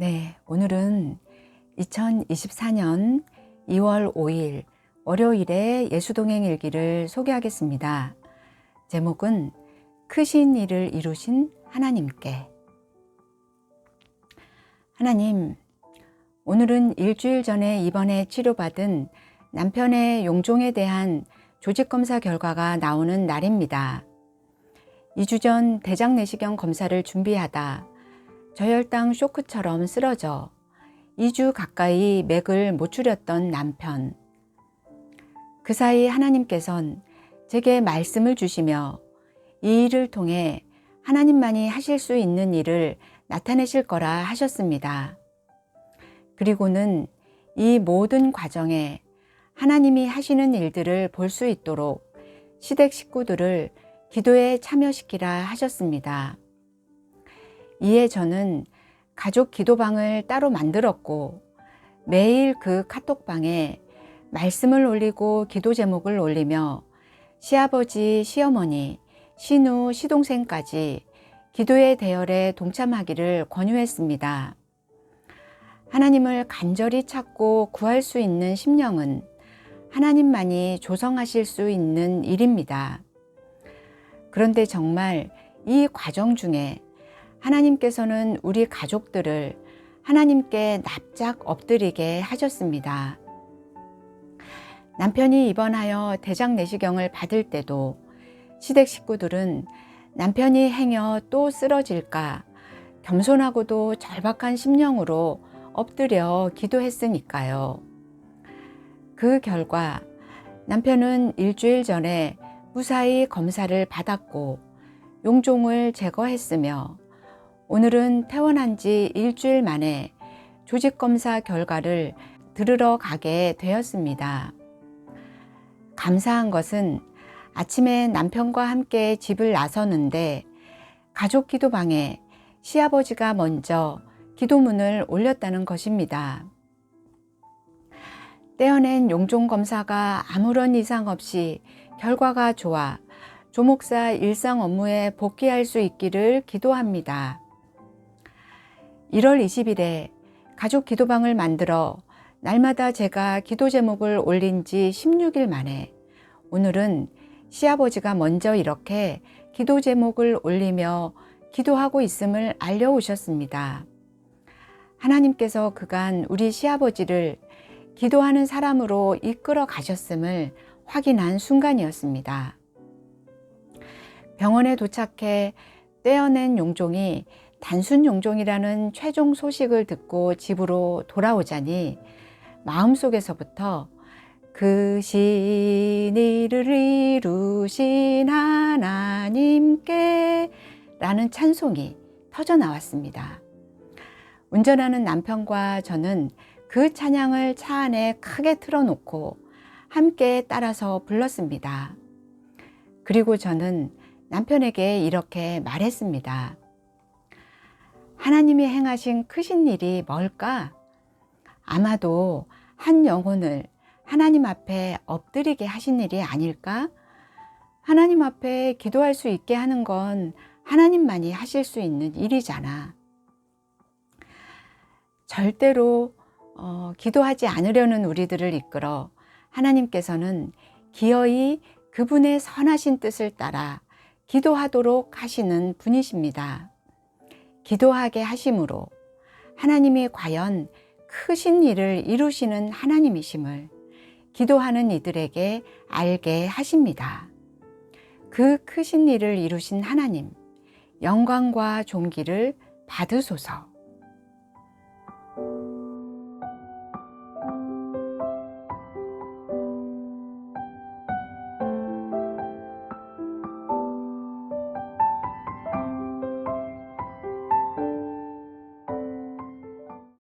네, 오늘은 2024년 2월 5일 월요일의 예수동행 일기를 소개하겠습니다. 제목은 크신 일을 이루신 하나님께. 하나님, 오늘은 일주일 전에 입원해 치료받은 남편의 용종에 대한 조직검사 결과가 나오는 날입니다. 2주 전 대장 내시경 검사를 준비하다 저혈당 쇼크처럼 쓰러져 2주 가까이 맥을 못 추렸던 남편. 그 사이 하나님께선 제게 말씀을 주시며 이 일을 통해 하나님만이 하실 수 있는 일을 나타내실 거라 하셨습니다. 그리고는 이 모든 과정에 하나님이 하시는 일들을 볼 수 있도록 시댁 식구들을 기도에 참여시키라 하셨습니다. 이에 저는 가족 기도방을 따로 만들었고 매일 그 카톡방에 말씀을 올리고 기도 제목을 올리며 시아버지, 시어머니, 시누, 시동생까지 기도의 대열에 동참하기를 권유했습니다. 하나님을 간절히 찾고 구할 수 있는 심령은 하나님만이 조성하실 수 있는 일입니다. 그런데 정말 이 과정 중에 하나님께서는 우리 가족들을 하나님께 납작 엎드리게 하셨습니다. 남편이 입원하여 대장 내시경을 받을 때도 시댁 식구들은 남편이 행여 또 쓰러질까 겸손하고도 절박한 심령으로 엎드려 기도했으니까요. 그 결과 남편은 일주일 전에 무사히 검사를 받았고 용종을 제거했으며 오늘은 퇴원한 지 일주일 만에 조직검사 결과를 들으러 가게 되었습니다. 감사한 것은 아침에 남편과 함께 집을 나서는데 가족 기도방에 시아버지가 먼저 기도문을 올렸다는 것입니다. 떼어낸 용종 검사가 아무런 이상 없이 결과가 좋아 조목사 일상 업무에 복귀할 수 있기를 기도합니다. 1월 20일에 가족 기도방을 만들어 날마다 제가 기도 제목을 올린 지 16일 만에 오늘은 시아버지가 먼저 이렇게 기도 제목을 올리며 기도하고 있음을 알려오셨습니다. 하나님께서 그간 우리 시아버지를 기도하는 사람으로 이끌어 가셨음을 확인한 순간이었습니다. 병원에 도착해 떼어낸 용종이 단순 용종이라는 최종 소식을 듣고 집으로 돌아오자니 마음속에서부터 그 신일을 이루신 하나님께 라는 찬송이 터져 나왔습니다. 운전하는 남편과 저는 그 찬양을 차 안에 크게 틀어놓고 함께 따라서 불렀습니다. 그리고 저는 남편에게 이렇게 말했습니다. 하나님이 행하신 크신 일이 뭘까? 아마도 한 영혼을 하나님 앞에 엎드리게 하신 일이 아닐까? 하나님 앞에 기도할 수 있게 하는 건 하나님만이 하실 수 있는 일이잖아. 절대로 어, 기도하지 않으려는 우리들을 이끌어 하나님께서는 기어이 그분의 선하신 뜻을 따라 기도하도록 하시는 분이십니다. 기도하게 하심으로 하나님이 과연 크신 일을 이루시는 하나님이심을 기도하는 이들에게 알게 하십니다. 그 크신 일을 이루신 하나님, 영광과 존귀를 받으소서.